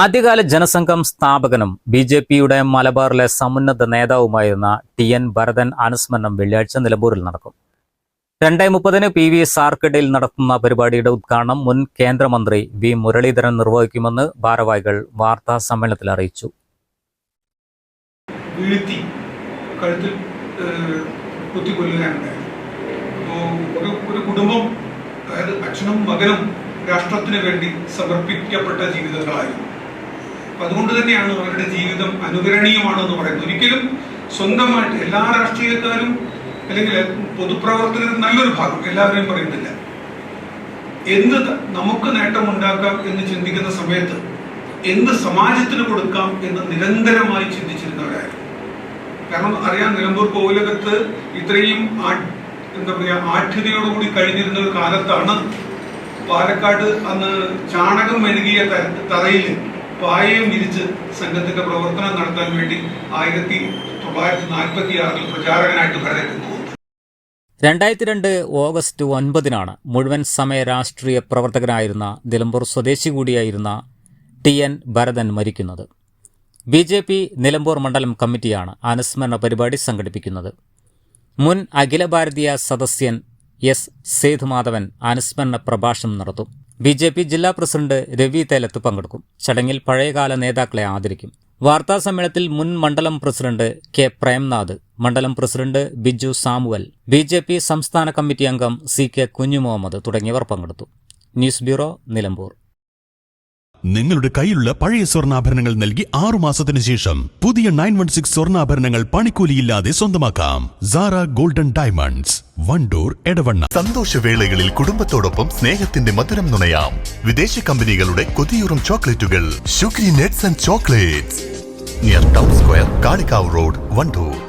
ആദ്യകാല ജനസംഘം സ്ഥാപകനും B J പിയുടെ മലബാറിലെ സമുന്നത നേതാവുമായിരുന്ന ടി എൻ ഭരതൻ അനുസ്മരണം വെള്ളിയാഴ്ച നിലമ്പൂരിൽ നടക്കും. രണ്ടേ മുപ്പതിന് പി വി സാർക്കഡയിൽ നടത്തുന്ന പരിപാടിയുടെ ഉദ്ഘാടനം മുൻ കേന്ദ്രമന്ത്രി വി മുരളീധരൻ നിർവഹിക്കുമെന്ന് ഭാരവാഹികൾ വാർത്താ സമ്മേളനത്തിൽ അറിയിച്ചു. വീഴ്ത്തി കഴുത്തിൽ ഒരു ഒരു കുടുംബം അതായത് അച്ഛനും മകനും രാഷ്ട്രത്തിന് വേണ്ടി സമർപ്പിക്കപ്പെട്ട ജീവിതങ്ങളായിരുന്നു. അപ്പം അതുകൊണ്ട് തന്നെയാണ് അവരുടെ ജീവിതം അനുകരണീയമാണെന്ന് പറയുന്നത്. ഒരിക്കലും സ്വന്തമായിട്ട് എല്ലാ രാഷ്ട്രീയക്കാരും അല്ലെങ്കിൽ പൊതുപ്രവർത്തകരും നല്ലൊരു ഭാഗം എല്ലാവരെയും പറയുന്നില്ല. എന്ത് നമുക്ക് നേട്ടമുണ്ടാക്കാം എന്ന് ചിന്തിക്കുന്ന സമയത്ത് എന്ത് സമാജത്തിന് കൊടുക്കാം എന്ന് നിരന്തരമായി ചിന്തിച്ചിരുന്നവരായിരുന്നു കാരണം അറിയാം നിലമ്പൂർ കോവിലകത്ത് ഇത്രയും എന്താ പറയാ ആഠ്യതയോടുകൂടി കഴിഞ്ഞിരുന്ന ഒരു കാലത്താണ് പാലക്കാട് അന്ന് ചാണകം മെഴുകിയ ത- തറയിൽ പായയും വിരിച്ച് സംഘത്തിന്റെ പ്രവർത്തനം നടത്താൻ വേണ്ടി ആയിരത്തി തൊള്ളായിരത്തി നാൽപ്പത്തി ആറിൽ പ്രചാരകനായിട്ട് ഭരതൻ രണ്ടായിരത്തി രണ്ട് ഓഗസ്റ്റ് ഒൻപതിനാണ് മുഴുവൻ സമയ രാഷ്ട്രീയ പ്രവർത്തകനായിരുന്ന നിലമ്പൂർ സ്വദേശി കൂടിയായിരുന്ന ടി എൻ ഭരതൻ മരിക്കുന്നത്. ബി ജെ പി നിലമ്പൂർ മണ്ഡലം കമ്മിറ്റിയാണ് അനുസ്മരണ പരിപാടി സംഘടിപ്പിക്കുന്നത്. മുൻ അഖില ഭാരതീയ സദസ്യൻ എസ് സേതുമാധവൻ അനുസ്മരണ പ്രഭാഷണം നടത്തും. ബി ജെ പി ജില്ലാ പ്രസിഡന്റ് രവി തേലത്ത് പങ്കെടുക്കും. ചടങ്ങിൽ പഴയകാല നേതാക്കളെ ആദരിക്കും. വാർത്താ സമ്മേളനത്തിൽ മുൻ മണ്ഡലം പ്രസിഡന്റ് കെ പ്രേംനാഥ് മണ്ഡലം president Biju Samuel B J P സംസ്ഥാന കമ്മിറ്റി അംഗം സി കെ കുഞ്ഞുമുഹമ്മദ് തുടങ്ങിയവർ പങ്കെടുത്തു. News bureau Nilambur. നിങ്ങളുടെ കയ്യിലുള്ള പഴയ സ്വർണാഭരണങ്ങൾ നൽകി ആറു മാസത്തിനു ശേഷം പുതിയ നയൻ വൺ സിക്സ് സ്വർണാഭരണങ്ങൾ പണിക്കൂലിയില്ലാതെ സ്വന്തമാക്കാം. Sara golden diamonds Wandoor Edavanna. സന്തോഷവേളകളിൽ കുടുംബത്തോടൊപ്പം സ്നേഹത്തിന്റെ മധുരം നുണയാം. വിദേശ കമ്പനികളുടെ കൊതിയൂറും ചോക്ലേറ്റുകൾ. Sugary nets and chocolates near town square Kalikavu road Wandoor.